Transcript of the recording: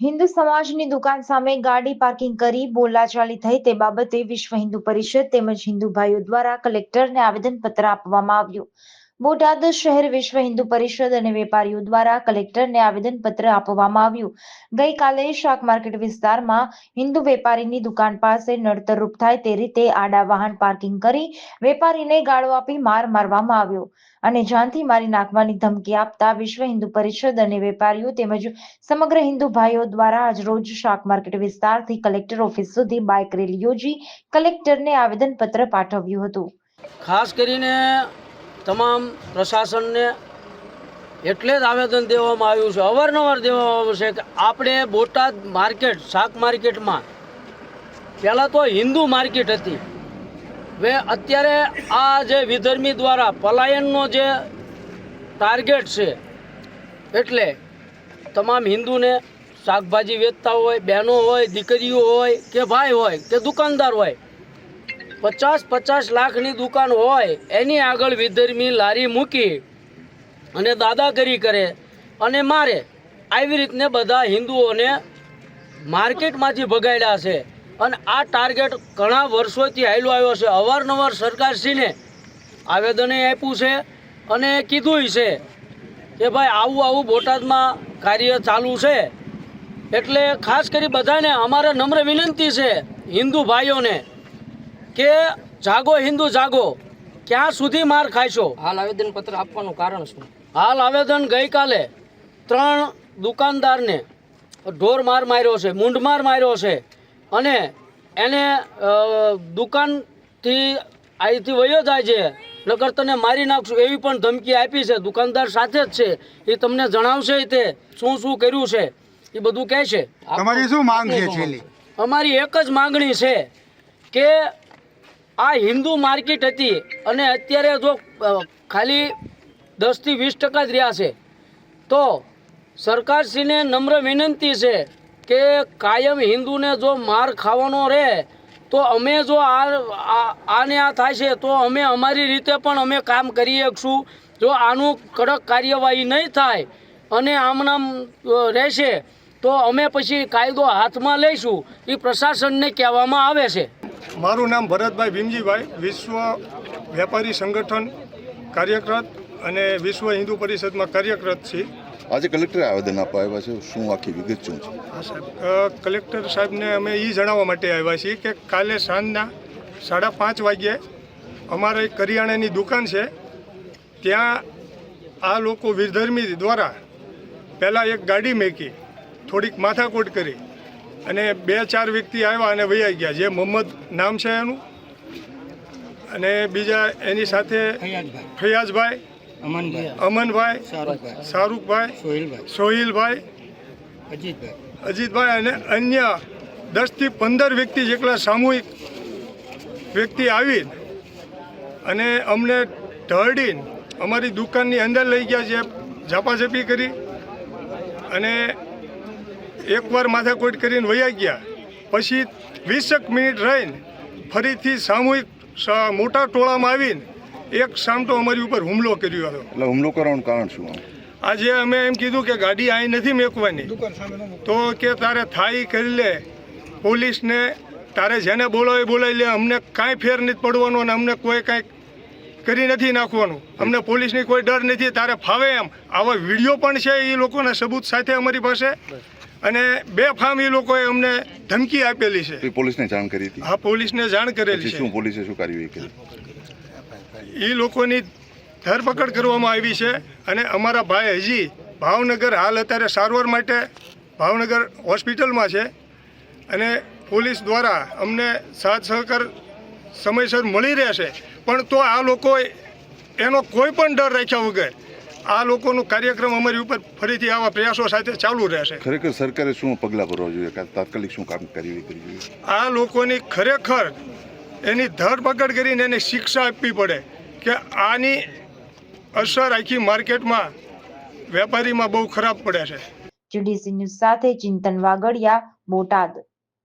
હિન્દુ સમાજની દુકાન સામે ગાડી પાર્કિંગ કરી બોલાચાલી થઈ તે બાબતે વિશ્વ હિન્દુ પરિષદ તેમજ હિન્દુ ભાઈઓ દ્વારા કલેક્ટરને આવેદનપત્ર આપવામાં આવ્યું. બોટાદ શહેર વિશ્વ હિન્દુ પરિષદ અને વેપારીઓ દ્વારા કલેક્ટરને આવેદનપત્ર આપવામાં આવ્યું. ગઈકાલે શાક માર્કેટ વિસ્તારમાં હિન્દુ વેપારીની દુકાન પાસે નડતરરૂપ થાય તે રીતે આડા વાહન પાર્કિંગ કરી વેપારીને ગાળો આપી માર મારવામાં આવ્યો. અને જાનથી મારી નાખવાની ધમકી આપતા વિશ્વ હિન્દુ પરિષદ અને વેપારીઓ તેમજ સમગ્ર હિન્દુ ભાઈઓ દ્વારા આજરોજ શાક માર્કેટ વિસ્તારથી કલેક્ટર ઓફિસ સુધી બાઇક રેલી યોજી કલેક્ટરને આવેદનપત્ર પાઠવ્યું હતું. ખાસ કરીને તમામ પ્રશાસનને એટલે જ આવેદન દેવામાં આવ્યું છે, અવારનવાર દેવામાં આવ્યું છે કે આપણે બોટાદ માર્કેટ, શાક માર્કેટમાં, પહેલાં તો હિન્દુ માર્કેટ હતી. હવે અત્યારે આ જે વિધર્મી દ્વારા પલાયનનો જે ટાર્ગેટ છે, એટલે તમામ હિન્દુને શાકભાજી વેચતા હોય, બહેનો હોય, દીકરીઓ હોય, કે ભાઈ હોય, કે દુકાનદાર હોય પચાસ પચાસ લાખની દુકાન હોય, એની આગળ વિધર્મી લારી મૂકી અને દાદાગીરી કરે અને મારે આવી રીતને બધા હિન્દુઓને માર્કેટમાંથી ભગાડ્યા છે. અને આ ટાર્ગેટ ઘણા વર્ષોથી હાલ્યો આવ્યો છે. અવારનવાર સરકારશ્રીને આવેદને આપ્યું છે અને કીધુંય છે કે ભાઈ આવું આવું બોટાદમાં કાર્ય ચાલુ છે. એટલે ખાસ કરી બધાને અમારે નમ્ર વિનંતી છે હિન્દુ ભાઈઓને કે જાગો હિન્દુ જાગો. ક્યાં સુધી માર ખાઈશો? હાલ આવેદન પત્ર આપવાનું કારણ શું? હાલ આવેદન ગઈકાલે ત્રણ દુકાનદારને ઢોર માર માર્યો છે મૂંઢમાર માર્યો છે. અને એને દુકાનથી અહીંથી વયો જાય છે. નકર તને મારી નાખશું એવી પણ ધમકી આપી છે. દુકાનદાર સાથે જ છે. એ તમને જણાવશે તે શું શું કર્યું છે. એ બધું કહે છે. તમારી શું માંગ છે અમારી એક જ માંગણી છે કે આ હિન્દુ માર્કેટ હતી અને અત્યારે જો ખાલી દસથી વીસ ટકા જ રહ્યા છે. તો સરકારશ્રીને નમ્ર વિનંતી છે કે કાયમ હિન્દુને જો માર ખાવાનો રહે, તો અમે જો આ આને આ થાય છે, તો અમે અમારી રીતે પણ અમે કામ કરી શકશું. જો આનું કડક કાર્યવાહી નહીં થાય અને આમનામ રહેશે, તો અમે પછી કાયદો હાથમાં લઈશું, એ પ્રશાસનને કહેવામાં આવે છે. મારું નામ ભરતભાઈ ભીમજીભાઈ વિશ્વ વેપારી સંગઠન કાર્યરત અને વિશ્વ હિન્દુ પરિષદમાં કાર્યરત છીએ. આજે કલેક્ટરે આવેદન આપવા આવ્યા છે શું આખી વિગત શું છે? હા સાહેબ. કલેક્ટર સાહેબને અમે એ જણાવવા માટે આવ્યા છીએ કે કાલે સાંજના સાડા પાંચ વાગ્યે અમારે એક કરિયાણાની દુકાન છે. ત્યાં આ લોકો વિધર્મી દ્વારા પહેલાં એક ગાડી મેકી થોડીક માથાકૂટ કરી. અને બે ચાર વ્યક્તિ આવ્યા અને વૈયા ગયા. જે મોહમ્મદ નામ છે એનું અને બીજા એની સાથે ફૈયાજભાઈ. ફૈયાઝભાઈ અમનભાઈ. શાહરૂખભાઈ સોહિલભાઈ. અજીતભાઈ. અજીતભાઈ અને અન્ય દસથી પંદર વ્યક્તિ જેટલા સામૂહિક વ્યક્તિ આવી અને અમને ઢળીને અમારી દુકાનની અંદર લઈ ગયા છે ઝાપાઝપી કરી અને એકવાર માથાકૂટ કરીને વયા ગયા. પછી વીસેક મિનિટ રહીને ફરીથી સામૂહિક મોટા ટોળામાં આવીને એક સામટો અમારી ઉપર હુમલો કર્યો હતો. એટલે હુમલો કરવાનું કારણ શું? આજે અમે એમ કીધું કે ગાડી અહીં નથી મેકવાની. તો કે તારે થાય કરી લે. પોલીસને તારે જેને બોલાવે બોલાવી લે. અમને કાંઈ ફેર નથી પડવાનો અને અમને કોઈ કાંઈ કરી નથી નાખવાનું. અમને પોલીસની કોઈ ડર નથી. તારે ફાવે એમ. આવા વીડિયો પણ છે એ લોકોના સબૂત સાથે અમારી પાસે. અને બે ફામ એ લોકોએ અમને ધમકી આપેલી છે. પોલીસને જાણ કરી હતી? હા પોલીસને જાણ કરેલી છે. શું પોલીસે શું કાર્યવાહી કરી? એ લોકોની ધરપકડ કરવામાં આવી છે અને અમારા ભાઈ હજી ભાવનગર હાલ અત્યારે સારવાર માટે ભાવનગર હોસ્પિટલમાં છે અને પોલીસ દ્વારા અમને સાથ સહકાર સમયસર મળી રહેશે. પણ તો આ લોકો એનો કોઈ પણ ડર રાખ્યા વગર આ લોકોનો કાર્યક્રમ અમારી ઉપર ફરીથી આવા પ્રયાસો સાથે ચાલુ રહેશે. ખરેખર સરકારે શું પગલાં ભરવા જોઈએ? કે તાત્કાલિક શું કામ કરવી જોઈએ? આ લોકોની ખરેખર એની ધરપકડ કરીને એને શિક્ષા આપવી પડે કે આની અસર આખી માર્કેટમાં વેપારીમાં બહુ ખરાબ પડે છે. જીડીસી ન્યૂઝ સાથે ચિંતન વાગડિયા બોટાદ.